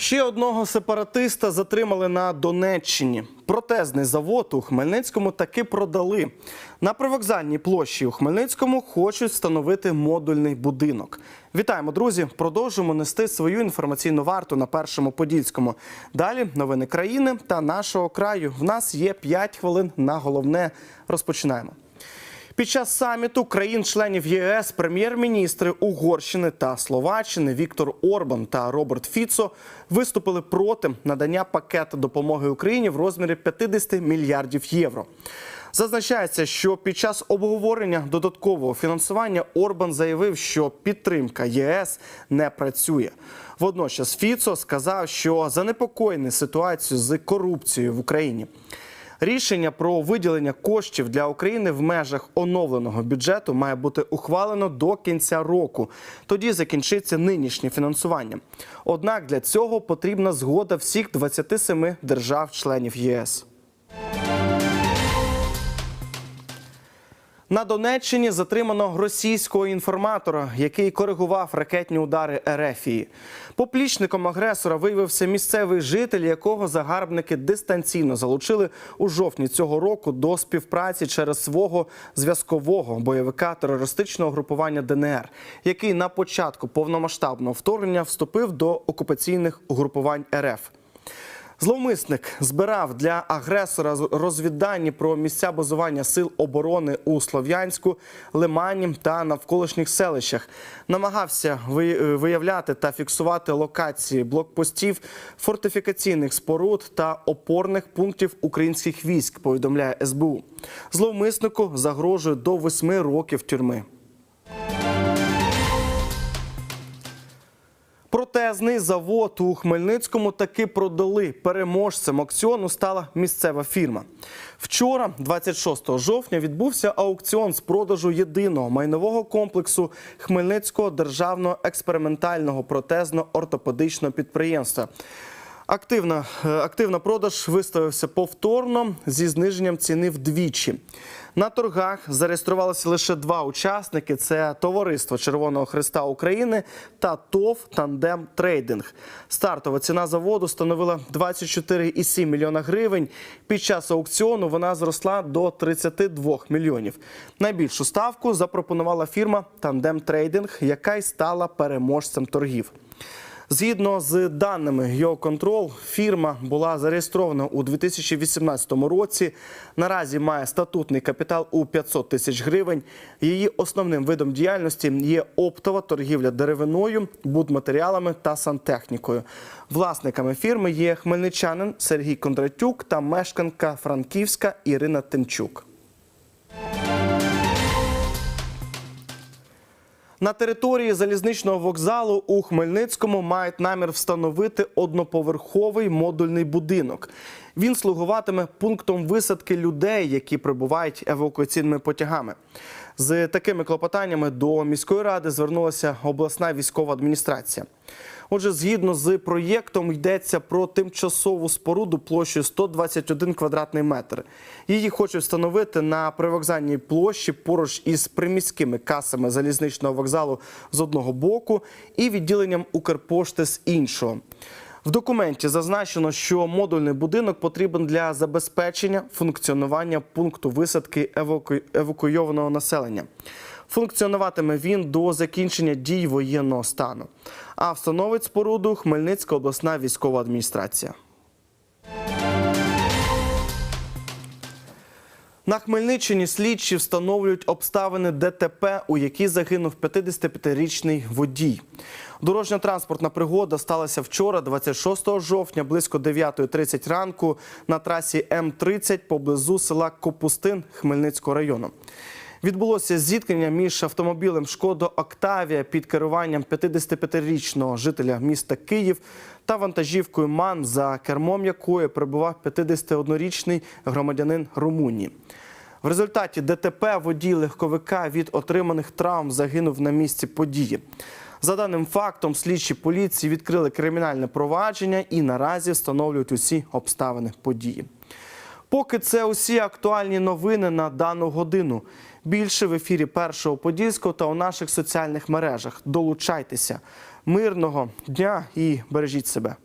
Ще одного сепаратиста затримали на Донеччині. Протезний завод у Хмельницькому таки продали. На привокзальній площі у Хмельницькому хочуть встановити модульний будинок. Вітаємо, друзі! Продовжуємо нести свою інформаційну варту на першому подільському. Далі новини країни та нашого краю. В нас є 5 хвилин на головне. Розпочинаємо. Під час саміту країн-членів ЄС прем'єр-міністри Угорщини та Словаччини Віктор Орбан та Роберт Фіцо виступили проти надання пакету допомоги Україні в розмірі 50 мільярдів євро. Зазначається, що під час обговорення додаткового фінансування Орбан заявив, що підтримка ЄС не працює. Водночас Фіцо сказав, що занепокоєний ситуацією з корупцією в Україні. Рішення про виділення коштів для України в межах оновленого бюджету має бути ухвалено до кінця року. Тоді закінчиться нинішнє фінансування. Однак для цього потрібна згода всіх 27 держав-членів ЄС. На Донеччині затримано російського інформатора, який коригував ракетні удари Ерефії. Поплічником агресора виявився місцевий житель, якого загарбники дистанційно залучили у жовтні цього року до співпраці через свого зв'язкового бойовика терористичного групування ДНР, який на початку повномасштабного вторгнення вступив до окупаційних угрупувань РФ. Зловмисник збирав для агресора розвіддані про місця базування сил оборони у Слов'янську, Лимані та навколишніх селищах. Намагався виявляти та фіксувати локації блокпостів, фортифікаційних споруд та опорних пунктів українських військ. Повідомляє СБУ. Зловмиснику загрожує до восьми років тюрми. Протезний завод у Хмельницькому таки продали. Переможцем аукціону стала місцева фірма. Вчора, 26 жовтня, відбувся аукціон з продажу єдиного майнового комплексу Хмельницького державного експериментального протезно-ортопедичного підприємства. Активна, е, активна продаж виставився повторно зі зниженням ціни вдвічі. На торгах зареєструвалися лише два учасники: це Товариство Червоного Христа України та ТОВ Тандем Трейдинг. Стартова ціна заводу становила 24,7 мільйона гривень. Під час аукціону вона зросла до 32 мільйонів. Найбільшу ставку запропонувала фірма Тандем Трейдинг, яка й стала переможцем торгів. Згідно з даними Geocontrol, фірма була зареєстрована у 2018 році. Наразі має статутний капітал у 500 тисяч гривень. Її основним видом діяльності є оптова торгівля деревиною, будматеріалами та сантехнікою. Власниками фірми є хмельничанин Сергій Кондратюк та мешканка Франківська Ірина Тимчук. На території залізничного вокзалу у Хмельницькому мають намір встановити одноповерховий модульний будинок. Він слугуватиме пунктом висадки людей, які прибувають евакуаційними потягами. З такими клопотаннями до міської ради звернулася обласна військова адміністрація. Отже, згідно з проєктом йдеться про тимчасову споруду площею 121 квадратний метр. Її хочуть встановити на привокзальній площі поруч із приміськими касами залізничного вокзалу з одного боку і відділенням Укрпошти з іншого. В документі зазначено, що модульний будинок потрібен для забезпечення функціонування пункту висадки еваку... евакуйованого населення. Функціонуватиме він до закінчення дій воєнного стану. А встановить споруду Хмельницька обласна військова адміністрація. На Хмельниччині слідчі встановлюють обставини ДТП, у якій загинув 55-річний водій. Дорожньо-транспортна пригода сталася вчора, 26 жовтня, близько 9.30 ранку на трасі М-30 поблизу села Копустин Хмельницького району. Відбулося зіткнення між автомобілем Шкода Октавія під керуванням 55-річного жителя міста Київ та вантажівкою МАН, за кермом якої перебував 51-річний громадянин Румунії. В результаті ДТП водій легковика від отриманих травм загинув на місці події. За даним фактом, слідчі поліції відкрили кримінальне провадження і наразі встановлюють усі обставини події. Поки це усі актуальні новини на дану годину. Більше в ефірі першого подільського та у наших соціальних мережах. Долучайтеся. Мирного дня і бережіть себе.